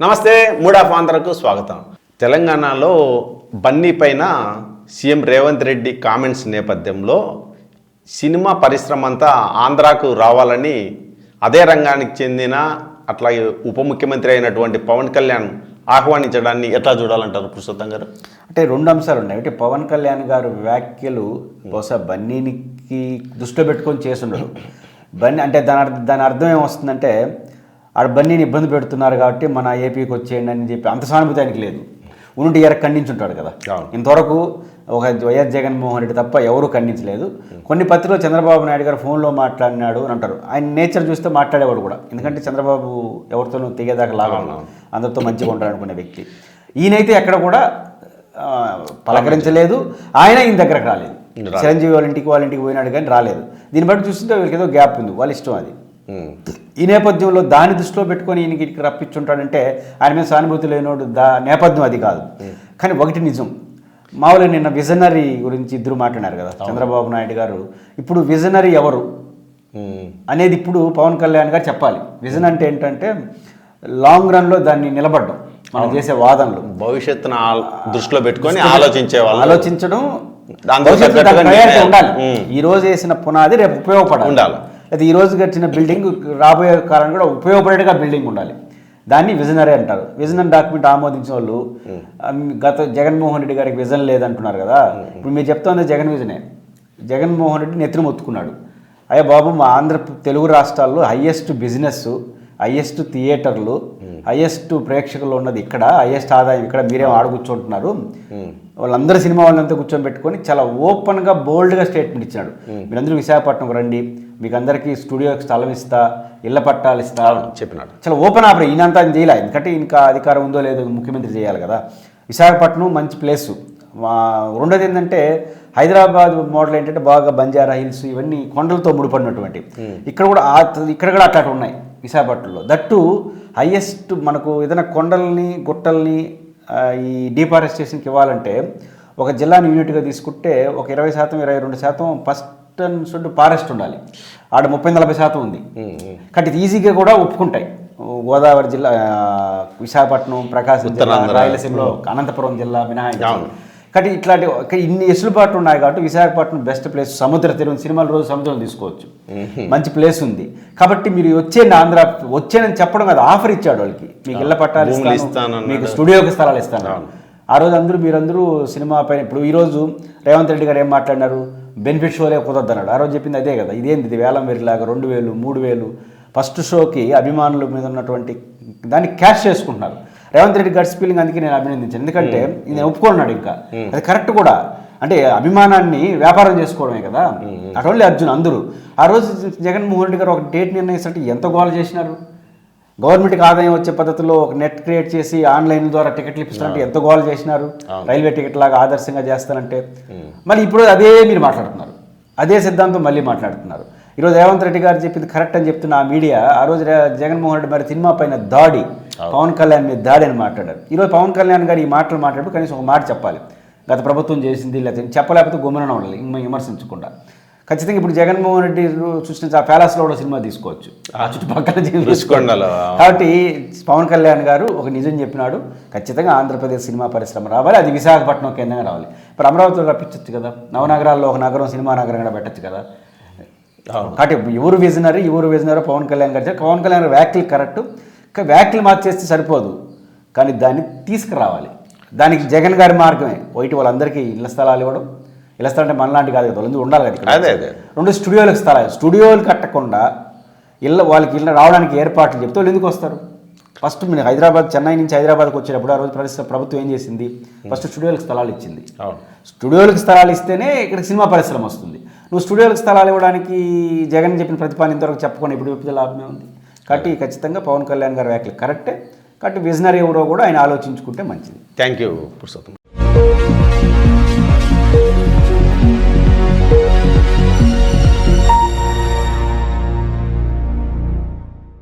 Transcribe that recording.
నమస్తే మూడాఫ్ ఆంధ్రకు స్వాగతం. తెలంగాణలో బన్నీ పైన సీఎం రేవంత్ రెడ్డి కామెంట్స్ నేపథ్యంలో సినిమా పరిశ్రమ అంతా ఆంధ్రాకు రావాలని అదే రంగానికి చెందిన అట్లాగే ఉప ముఖ్యమంత్రి అయినటువంటి పవన్ కళ్యాణ్ ఆహ్వానించడాన్ని ఎట్లా చూడాలంటారు పురుషోత్తం గారు? అంటే రెండు అంశాలు ఉన్నాయి. అంటే పవన్ కళ్యాణ్ గారు వ్యాఖ్యలు బహుశా బన్నీనికి దృష్టిలో పెట్టుకొని చేసుండరు బన్నీ అంటే దాని అర్థం దాని అర్థం ఏమొస్తుందంటే ఆడ బన్నీని ఇబ్బంది పెడుతున్నారు కాబట్టి మన ఏపీకి వచ్చేయండి అని చెప్పి అంత సానుభూతి ఆయనకి లేదు. ఉండి ఎర ఖండించుంటాడు కదా. ఇంతవరకు ఒక వైఎస్ జగన్మోహన్ రెడ్డి తప్ప ఎవరు ఖండించలేదు. కొన్ని పత్రికలు చంద్రబాబు నాయుడు గారు ఫోన్లో మాట్లాడినాడు అని అంటారు. ఆయన నేచర్ చూస్తే మాట్లాడేవాడు కూడా. ఎందుకంటే చంద్రబాబు ఎవరితోనూ తెగేదాకా లాగా అందరితో మంచిగా ఉంటాడు అనుకునే వ్యక్తి. ఈయనైతే ఎక్కడ కూడా పలకరించలేదు. ఆయన ఈయన దగ్గరకు రాలేదు. చిరంజీవి వాళ్ళ ఇంటికి వాళ్ళ ఇంటికి పోయినాడు కానీ రాలేదు. దీన్ని బట్టి చూస్తుంటే వీళ్ళకి ఏదో గ్యాప్ ఉంది. వాళ్ళ ఇష్టం అది. ఈ నేపథ్యంలో దాన్ని దృష్టిలో పెట్టుకొని ఈయనకి ఇక్కడికి రప్పించుంటాడంటే ఆయన మీద సానుభూతి లేనోడు దా నేపథ్యం అది కాదు. కానీ ఒకటి నిజం. మామూలుగా నిన్న విజనరీ గురించి ఇద్దరు మాట్లాడారు కదా చంద్రబాబు నాయుడు గారు. ఇప్పుడు విజనరీ ఎవరు. అనేది ఇప్పుడు పవన్ కళ్యాణ్ గారు చెప్పాలి. విజన్ అంటే ఏంటంటే లాంగ్ రన్లో దాన్ని నిలబడడం మనం చేసే వాదనలు. భవిష్యత్తును దృష్టిలో పెట్టుకొని ఆలోచించే వాళ్ళు. ఆలోచించడం దాని. ఉండాలి. ఈ రోజు వేసిన పునాది రేపు ఉపయోగపడాలి. ఉండాలి. అయితే ఈ రోజు కట్టిన బిల్డింగ్ రాబోయే కాలం కూడా ఉపయోగపడేట్టుగా బిల్డింగ్ ఉండాలి. దాన్ని విజనరీ అంటారు. విజన్ డాక్యుమెంట్ ఆమోదించిన వాళ్ళు గత జగన్మోహన్ రెడ్డి గారికి విజన్ లేదంటున్నారు కదా. ఇప్పుడు మీరు చెప్తోంది జగన్ విజనే. జగన్మోహన్ రెడ్డి నెత్తిన మొత్తుకున్నాడు. అయ్యా బాబు మా ఆంధ్ర తెలుగు రాష్ట్రాల్లో హయ్యెస్ట్ బిజినెస్ హయ్యెస్ట్ థియేటర్లు హయ్యెస్ట్ ప్రేక్షకులు ఉన్నది ఇక్కడ హయ్యెస్ట్ ఆదాయం ఇక్కడ మీరేం ఆడ కూర్చుంటున్నారు. వాళ్ళందరూ సినిమా వాళ్ళంతా కూర్చొని పెట్టుకొని చాలా ఓపెన్గా బోల్డ్గా స్టేట్మెంట్ ఇచ్చినాడు. మీరందరూ విశాఖపట్నం రండి మీకు అందరికీ స్టూడియోకి స్థలం ఇస్తా ఇళ్ళ పట్టాలు ఇస్తా చెప్పినాడు. చాలా ఓపెన్ ఆపరే ఈయనంతా ఆయన చేయలే. ఎందుకంటే ఇంకా అధికారం ఉందో లేదో ముఖ్యమంత్రి చేయాలి కదా. విశాఖపట్నం మంచి ప్లేసు రెండోది ఏంటంటే హైదరాబాద్ మోడల్ ఏంటంటే బాగా బంజారా హిల్స్ ఇవన్నీ కొండలతో ముడిపడినటువంటి. ఇక్కడ కూడా ఇక్కడ కూడా అట్లాంటి ఉన్నాయి విశాఖపట్నంలో. దట్టు హయ్యెస్ట్ మనకు ఏదైనా కొండల్ని గుట్టల్ని ఈ డీఫారెస్టేషన్కి ఇవ్వాలంటే ఒక జిల్లాని యూనిట్గా తీసుకుంటే ఒక ఇరవై శాతం ఇరవై రెండు శాతం ఫస్ట్ అండ్ షుడ్ ఫారెస్ట్ ఉండాలి. ఆడ ముప్పై నలభై శాతం ఉంది. కాబట్టి ఇది ఈజీగా కూడా ఒప్పుకుంటాయి. గోదావరి జిల్లా విశాఖపట్నం ప్రకాశం జిల్లా. రాయలసీమలో అనంతపురం జిల్లా మినహాయించి. కాబట్టి ఇట్లాంటి ఇన్ని ఎసులుబాట్లు ఉన్నాయి కాబట్టి విశాఖపట్నం బెస్ట్ ప్లేస్ సముద్ర తీరం సినిమాల రోజు సముద్రం తీసుకోవచ్చు. మంచి ప్లేస్ ఉంది. కాబట్టి మీరు వచ్చేయండి ఆంధ్ర వచ్చేనని చెప్పడం కాదు ఆఫర్ ఇచ్చాడు వాళ్ళకి. మీకు ఇళ్ళ పట్టాలు ఇస్తాను. మీకు స్టూడియోకి స్థలాలు ఇస్తాను. ఆ రోజు అందరూ మీరందరూ సినిమా పైన ఇప్పుడు ఈ రోజు రేవంత్ రెడ్డి గారు ఏం మాట్లాడినారు? బెనిఫిట్ షోలే కుదరదు అన్నాడు ఆ రోజు చెప్పింది అదే కదా. ఇదేంది? ఇది వేలం వేరులాగా రెండు వేలు మూడు వేలు. ఫస్ట్ షోకి అభిమానుల మీద ఉన్నటువంటి దాన్ని క్యాష్ చేసుకుంటున్నారు. రేవంత్ రెడ్డి గట్స్ ఫీలింగ్ అందుకే నేను అభినందించాను. ఎందుకంటే నేను ఒప్పుకున్నాడు ఇంకా. అది కరెక్ట్ కూడా. అంటే అభిమానాన్ని వ్యాపారం చేసుకోవడమే కదా. అటువంటి అర్జున్ అందరూ. ఆ రోజు జగన్మోహన్ రెడ్డి గారు ఒక డేట్ నిర్ణయిస్తుంటే ఎంత గోల్ చేసినారు? గవర్నమెంట్కి ఆదాయం వచ్చే పద్ధతిలో ఒక నెట్ క్రియేట్ చేసి ఆన్లైన్ ద్వారా టికెట్లు ఇప్పిస్తారంటే ఎంత గోల్ చేసినారు? రైల్వే టికెట్ లాగా ఆదర్శంగా చేస్తారంటే మళ్ళీ ఇప్పుడు అదే మీరు మాట్లాడుతున్నారు. అదే సిద్ధాంతం మళ్ళీ మాట్లాడుతున్నారు. ఈరోజు రేవంత్ రెడ్డి గారు చెప్పింది కరెక్ట్ అని చెప్తున్న ఆ మీడియా ఆ రోజు జగన్మోహన్ రెడ్డి మరి సినిమా పైన దాడి పవన్ కళ్యాణ్ మీద దాడి అని మాట్లాడారు. ఈరోజు పవన్ కళ్యాణ్ గారు ఈ మాటలు మాట్లాడుతూ కనీసం ఒక మాట చెప్పాలి. గత ప్రభుత్వం చేసింది లేకపోతే చెప్పలేకపోతే గుమ్మన ఉండాలి ఇంక విమర్శించకుండా. ఖచ్చితంగా ఇప్పుడు జగన్మోహన్ రెడ్డి సృష్టించి ఆ ప్యాలెస్లో కూడా సినిమా తీసుకోవచ్చు. ఆ చుట్టుపక్కల. కాబట్టి పవన్ కళ్యాణ్ గారు ఒక నిజం చెప్పినాడు ఖచ్చితంగా ఆంధ్రప్రదేశ్ సినిమా పరిశ్రమ రావాలి అది విశాఖపట్నం కేంద్రంగా రావాలి. ఇప్పుడు అమరావతిలో రప్పించవచ్చు కదా. నవనగరాల్లో ఒక నగరం సినిమా నగరంగా పెట్టచ్చు కదా. కాబట్టి ఎవరు విజనరీ ఎవరు విజనరీ? పవన్ కళ్యాణ్ గారు. పవన్ కళ్యాణ్ వ్యాఖ్యలు కరెక్ట్. వ్యాఖ్యలు మార్చేస్తే సరిపోదు. కానీ దాన్ని తీసుకురావాలి. దానికి జగన్ గారి మార్గమే. ఒకటి వాళ్ళందరికీ ఇళ్ళ స్థలాలు ఇవ్వడం. ఇళ్ళ స్థలం అంటే మనలాంటి కాదు కదా ఉండాలి కదా ఇక్కడ. అదే అదే. రెండు స్టూడియోలకు స్థలాలు. స్టూడియోలు కట్టకుండా ఇళ్ళ వాళ్ళకి ఇళ్ళ రావడానికి ఏర్పాట్లు చెప్తే వాళ్ళు ఎందుకు వస్తారు? ఫస్ట్ మీరు హైదరాబాద్ చెన్నై నుంచి హైదరాబాద్కి వచ్చేటప్పుడు ఆ రోజు ప్రభుత్వం ఏం చేసింది? ఫస్ట్ స్టూడియోలకు స్థలాలు ఇచ్చింది. స్టూడియోలకు స్థలాలు ఇస్తేనే ఇక్కడ సినిమా పరిశ్రమ వస్తుంది. నువ్వు స్టూడియోలకు స్థలాలు ఇవ్వడానికి జగన్ చెప్పిన ప్రతిపాదన ఇంతవరకు చెప్పకుండా. ఇప్పుడు చెప్తే లాభమే ఉంది. కాబట్టి ఖచ్చితంగా పవన్ కళ్యాణ్ గారి వ్యాఖ్యలు కరెక్టే. కాబట్టి విజనరీ ఎవరో కూడా ఆయన ఆలోచించుకుంటే మంచిది. Thank you Purushottam.